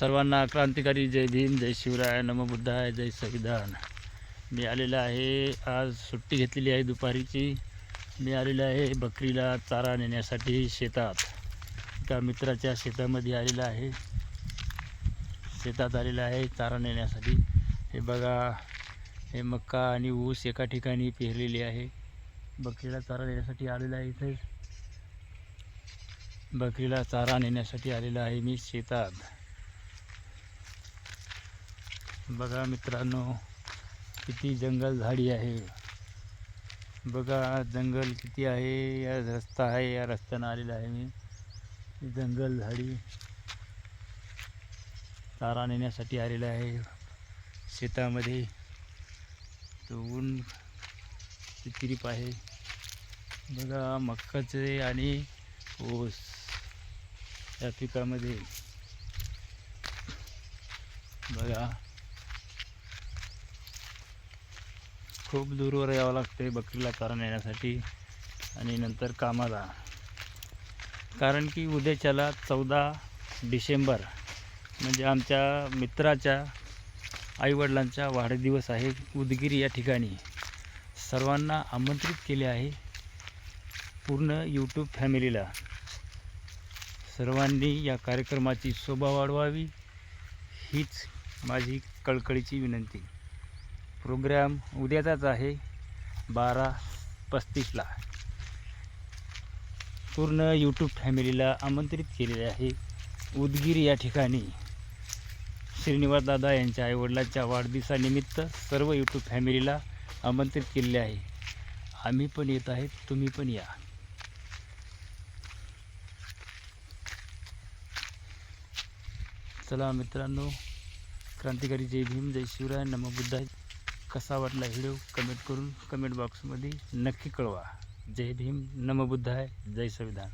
सर्वांना क्रांतिकारी जय भीम जय शिवराय नमबुद्धाय जय संविधान. मी आलेलो आहे आज सुट्टी घेतलेली आहे दुपारीची. मी आलेलो आहे बकरीला चारा नेण्यासाठी शेतात. एका मित्राच्या शेतामध्ये आलेलं आहे. शेतात आलेलं आहे चारा नेण्यासाठी. हे बघा हे मक्का आणि ऊस एका ठिकाणी पेरलेली आहे. बकरीला चारा नेण्यासाठी आलेला आहे इथे. बकरीला चारा नेण्यासाठी आलेला आहे मी शेतात. बघा मित्रांनो किती जंगल झाडी आहे. बघा जंगल किती आहे या रस्ता आहे या रस्त्यानं आलेला आहे मी. जंगल झाडी तारा नेण्यासाठी आलेला आहे. शेतामध्ये तो ऊन तिरीप आहे. बघा मक्काचे आणि ऊस या पिकामध्ये. बघा. खूप दूरवर यावं लागते बकरीला चारा नेण्यासाठी आणि नंतर कामाला. कारण की उद्याच्याला चौदा डिसेंबर म्हणजे आमच्या मित्राच्या आईवडिलांचा वाढदिवस आहे. उदगीर या ठिकाणी सर्वांना आमंत्रित केले आहे पूर्ण यूट्यूब फॅमिलीला. सर्वांनी या कार्यक्रमाची शोभा वाढवावी हीच माझी कळकळीची विनंती. प्रोग्राम उद्याचाच आहे. बारा पस्तीसला. पूर्ण यूट्यूब फॅमिलीला आमंत्रित केलेले आहे. उदगीर या ठिकाणी. श्रीनिवास दादा यांच्या आईवडिलांच्या वाढदिवसानिमित्त सर्व यूट्यूब फॅमिलीला आमंत्रित केलेले आहे. आम्ही पण येत आहेत तुम्ही पण या. चला मित्रांनो क्रांतिकारी जय भीम जय शिवराय नमो बुद्धाय. कसा वाटला व्हिडिओ कमेंट करून कमेंट बॉक्समध्ये नक्की कळवा. जय भीम नमबुद्धाय जय संविधान.